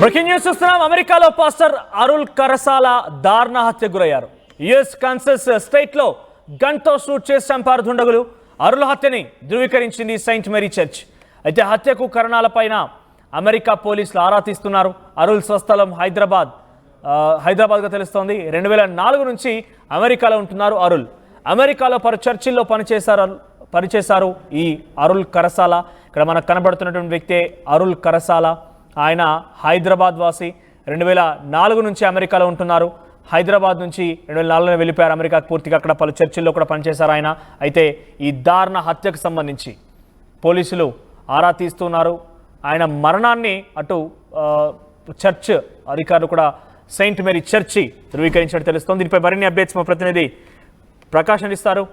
Breaking news చూస్తున్నాం. అమెరికాలో pastor Arul కరసాల దారుణ హత్య గురయ్యారు. యుఎస్ కన్సస్ స్టేట్లో గన్తో షూట్ చేసి చంపారు దుండగులు అరుల్ హత్యని ధృవీకరించింది సెయింట్ మేరీ చర్చ్. అయితే హత్యకు కారణాలపైన అమెరికా పోలీసులు ఆరా తీస్తున్నారు. అరుల్ స్వస్థలం హైదరాబాద్. హైదరాబాద్గా తెలుస్తోంది. రెండు వేల నాలుగు నుంచి అమెరికాలో ఉంటున్నారు అరుల్. అమెరికాలో పలు చర్చిల్లో పనిచేశారు పనిచేశారు ఈ అరుల్ కరసాల. ఇక్కడ మనకు కనబడుతున్నటువంటి వ్యక్తే అరుల్ కరసాల. ఆయన హైదరాబాద్ వాసి రెండు వేల నాలుగు నుంచి అమెరికాలో ఉంటున్నారు. హైదరాబాద్ నుంచి రెండు వేల నాలుగులో వెళ్ళిపోయారు. అమెరికాకు పూర్తిగా అక్కడ పలు చర్చిల్లో కూడా పనిచేశారు ఆయన. అయితే ఈ దారుణ హత్యకు సంబంధించి పోలీసులు ఆరా తీస్తున్నారు. ఆయన మరణాన్ని అటు చర్చ్ అధికారులు కూడా సెయింట్ మేరీ చర్చి ధృవీకరించినట్టు తెలుస్తోంది. దీనిపై మరిన్ని అప్డేట్స్ మా ప్రతినిధి ప్రకాష్ అందిస్తారు.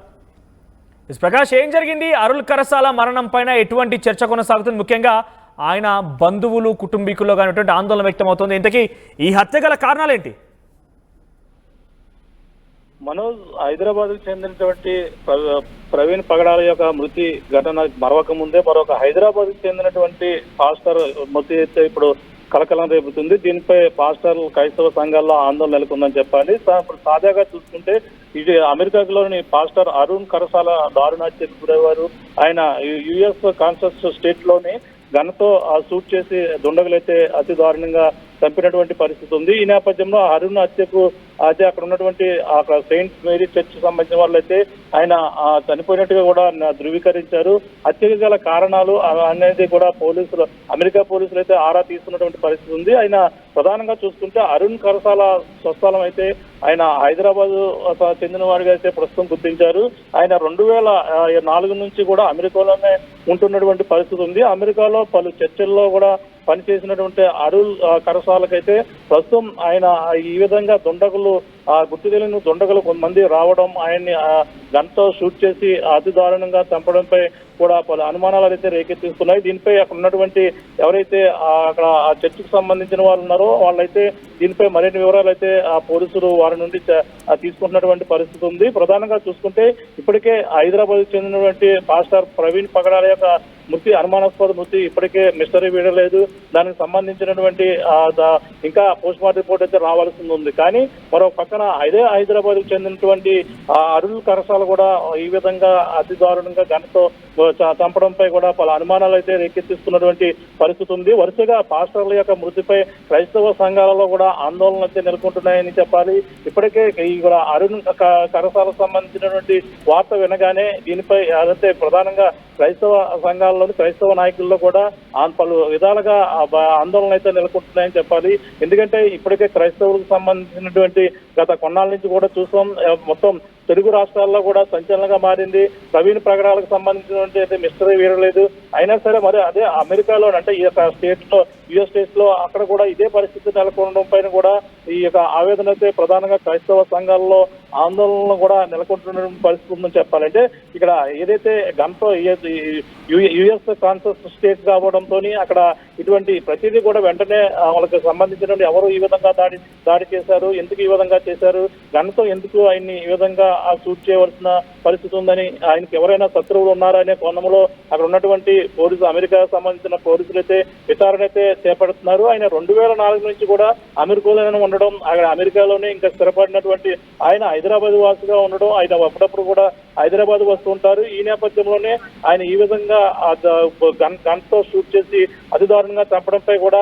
ప్రకాష్ ఏం జరిగింది? అరుల్ కరసాల మరణం పైన ఎటువంటి చర్చ కొనసాగుతుంది? ముఖ్యంగా ఆయన బంధువులు కుటుంబీకుల్లో కానిటువంటి ఆందోళన వ్యక్తమవుతుంది. ఇంతకీ ఈ హత్య గల కారణాలేంటి? మనోజ్ హైదరాబాద్కు చెందినటువంటి ప్ర- ప్రవీణ్ పగడాల యొక్క మృతి ఘటన మరొక ముందే మరొక హైదరాబాద్కు చెందినటువంటి పాస్టర్ మృతి అయితే ఇప్పుడు కలకలం రేపుతుంది. దీనిపై పాస్టర్ క్రైస్తవ సంఘాల్లో ఆందోళన నెలకొందని చెప్పాలి తాజాగా చూసుకుంటే ఇది అమెరికాలోని పాస్టర్ అరుణ్ కరసాల దారుణ హత్యకు గురయ్యారు. ఆయన యుఎస్ కాన్సస్ స్టేట్లోని గన్తో ఆ షూట్ చేసి దుండగులైతే అతి దారుణంగా చంపినటువంటి పరిస్థితి ఉంది. ఈ నేపథ్యంలో అరుణ్ హత్యకు అయితే అక్కడ ఉన్నటువంటి అక్కడ సెయింట్ మేరీ చర్చ్ సంబంధించిన వాళ్ళు అయితే ఆయన చనిపోయినట్టుగా కూడా ధృవీకరించారు. హత్యకు గల కారణాలు అనేది కూడా పోలీసులు అమెరికా పోలీసులు అయితే ఆరా తీస్తున్నటువంటి పరిస్థితి ఉంది. ఆయన ప్రధానంగా చూసుకుంటే అరుణ్ కరసాల స్వస్థలం అయితే ఆయన హైదరాబాద్ చెందిన వారిగా అయితే ప్రస్తుతం గుర్తించారు. ఆయన రెండు వేల నాలుగు నుంచి కూడా అమెరికాలోనే ఉంటున్నటువంటి పరిస్థితి ఉంది. అమెరికాలో పలు చర్చల్లో కూడా పనిచేసినటువంటి అరుల్ కరసాలకైతే ప్రస్తుతం ఆయన ఈ విధంగా దుండగులు ఆ గుర్తు తెలియని దుండగులు కొంతమంది రావడం ఆయన్ని ఆ, గన్తో షూట్ చేసి అతి దారుణంగా చంపడంపై కూడా పలు అనుమానాలు అయితే రేకెత్తిస్తున్నాయి. దీనిపై అక్కడ ఉన్నటువంటి ఎవరైతే అక్కడ ఆ చర్చకు సంబంధించిన వాళ్ళు ఉన్నారో వాళ్ళైతే దీనిపై మరిన్ని వివరాలు అయితే ఆ పోలీసులు వారి నుండి తీసుకుంటున్నటువంటి పరిస్థితి ఉంది. ప్రధానంగా చూసుకుంటే ఇప్పటికే హైదరాబాద్ చెందినటువంటి పాస్టర్ ప్రవీణ్ పగడాల యొక్క మృతి అనుమానాస్పద మృతి ఇప్పటికే మిస్టరీ వీడలేదు. దానికి సంబంధించినటువంటి ఇంకా పోస్ట్ మార్టం రిపోర్ట్ అయితే రావాల్సి ఉంది. కానీ మరో పక్కన అదే హైదరాబాద్కు చెందినటువంటి అరుణ్ కరసాలు కూడా ఈ విధంగా అతి దారుణంగా గనతో చంపడంపై కూడా పలు అనుమానాలు అయితే రేకెత్తిస్తున్నటువంటి పరిస్థితి ఉంది. వరుసగా పాస్టర్ల యొక్క మృతిపై క్రైస్తవ సంఘాలలో కూడా ఆందోళన అయితే నెలకొంటున్నాయని చెప్పాలి. ఇప్పటికే ఈ కూడా అరుణ్ క- కరసాలకు సంబంధించినటువంటి వార్త వినగానే దీనిపై అదైతే ప్రధానంగా క్రైస్తవ సంఘాల్లోని క్రైస్తవ నాయకుల్లో కూడా ఆ పలు విధాలుగా ఆందోళన అయితే నెలకొంటున్నాయని చెప్పాలి. ఎందుకంటే ఇప్పటికే క్రైస్తవులకు సంబంధించినటువంటి గత కొన్నాళ్ళ నుంచి కూడా చూసాం మొత్తం తెలుగు రాష్ట్రాల్లో కూడా సంచలనంగా మారింది. ప్రవీణ్ ప్రకటనలకు సంబంధించినటువంటి అయితే మిస్టరీ వీరలేదు అయినా సరే మరి అదే అమెరికాలో అంటే ఈ యొక్క స్టేట్లో యుఎస్ స్టేట్స్లో అక్కడ కూడా ఇదే పరిస్థితి నెలకొనడం పైన కూడా ఈ యొక్క ఆవేదన అయితే ప్రధానంగా క్రైస్తవ సంఘాల్లో ఆందోళనలు కూడా నెలకొంటున్న పరిస్థితి ఉందని చెప్పాలంటే ఇక్కడ ఏదైతే గంతో యుఎస్ కాన్సస్ స్టేట్ కావడంతో అక్కడ ఇటువంటి ప్రతిదీ కూడా వెంటనే వాళ్ళకి సంబంధించినటువంటి ఎవరు ఈ విధంగా దాడి దాడి చేశారు ఎందుకు ఈ విధంగా చేశారు గన్తో ఎందుకు ఆయన్ని ఈ విధంగా షూట్ చేయవలసిన పరిస్థితి ఉందని ఆయనకి ఎవరైనా శత్రువులు ఉన్నారా అనే కోణంలో అక్కడ ఉన్నటువంటి పోలీసు అమెరికా సంబంధించిన పోలీసులు అయితే విచారణ అయితే చేపడుతున్నారు. ఆయన రెండు వేల నాలుగు నుంచి కూడా అమెరికాలోనే ఉండడం అక్కడ అమెరికాలోనే ఇంకా స్థిరపడినటువంటి ఆయన హైదరాబాద్ వాసిగా ఉండడం ఆయన అప్పుడప్పుడు కూడా హైదరాబాద్ వస్తూ ఉంటారు. ఈ నేపథ్యంలోనే ఆయన ఈ విధంగా గన్ గన్తో షూట్ చేసి అతి దారుణంగా చంపడంపై కూడా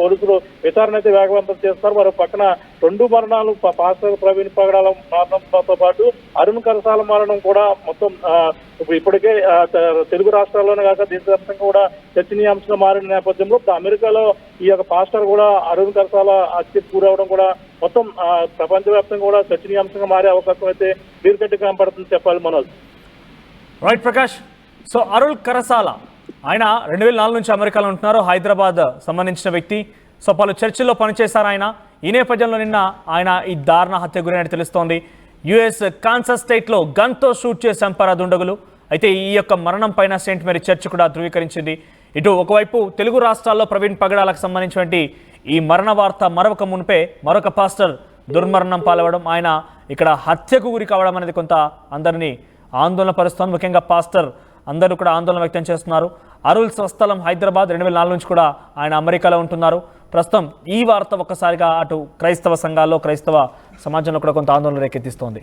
పోలీసులు విచారణ అయితే వేగవంతం చేస్తారు మరో పక్కన రెండు మరణాలు పాస్టర్ ప్రవీణ్ పగడాల మరణంతో పాటు అరుణ్ కరసాల మరణం కూడా మొత్తం ఇప్పటికే తెలుగు రాష్ట్రాల్లోనే కాక దేశవ్యాప్తంగా కూడా చర్చనీయాంశంగా మారిన నేపథ్యంలో అమెరికాలో ఈ యొక్క పాస్టర్ కూడా అరుణ్ కరసాల హత్యకు గురవడం కూడా మొత్తం ప్రపంచవ్యాప్తంగా కూడా చర్చనీయాంశంగా మారే అవకాశం అయితే దీర్ఘటి కనపడుతుంది చెప్పాలి మనోజ్. రైట్ ప్రకాష్ సో అరుణ్ కరసాల ఆయన రెండు వేల నాలుగు నుంచి అమెరికాలో ఉంటున్నారు హైదరాబాద్ సంబంధించిన వ్యక్తి. సో పలు చర్చిల్లో పనిచేశారు ఆయన. ఈ నేపథ్యంలో నిన్న ఆయన ఈ దారుణ హత్య గురైనట్టు తెలుస్తోంది. యుఎస్ కాన్సస్ స్టేట్లో గన్తో షూట్ చేసి చంపారు దుండగులు అయితే ఈ యొక్క మరణం పైన సెయింట్ మేరీ చర్చ్ కూడా ధృవీకరించింది. ఇటు ఒకవైపు తెలుగు రాష్ట్రాల్లో ప్రవీణ్ పగడాలకు సంబంధించినటువంటి ఈ మరణ వార్త మరొక మునిపే మరొక పాస్టర్ దుర్మరణం పాల్వడం. ఆయన ఇక్కడ హత్యకు గురి కావడం అనేది కొంత అందరినీ ఆందోళన పరుస్తోంది. ముఖ్యంగా పాస్టర్ అందరూ కూడా ఆందోళన వ్యక్తం చేస్తున్నారు. అరుల్ స్వస్థలం హైదరాబాద్ రెండు వేల నాలుగు నుంచి కూడా ఆయన అమెరికాలో ఉంటున్నారు. ప్రస్తుతం ఈ వార్త ఒక్కసారిగా అటు క్రైస్తవ సంఘాల్లో క్రైస్తవ సమాజంలో కూడా కొంత ఆందోళన రేకెత్తిస్తోంది.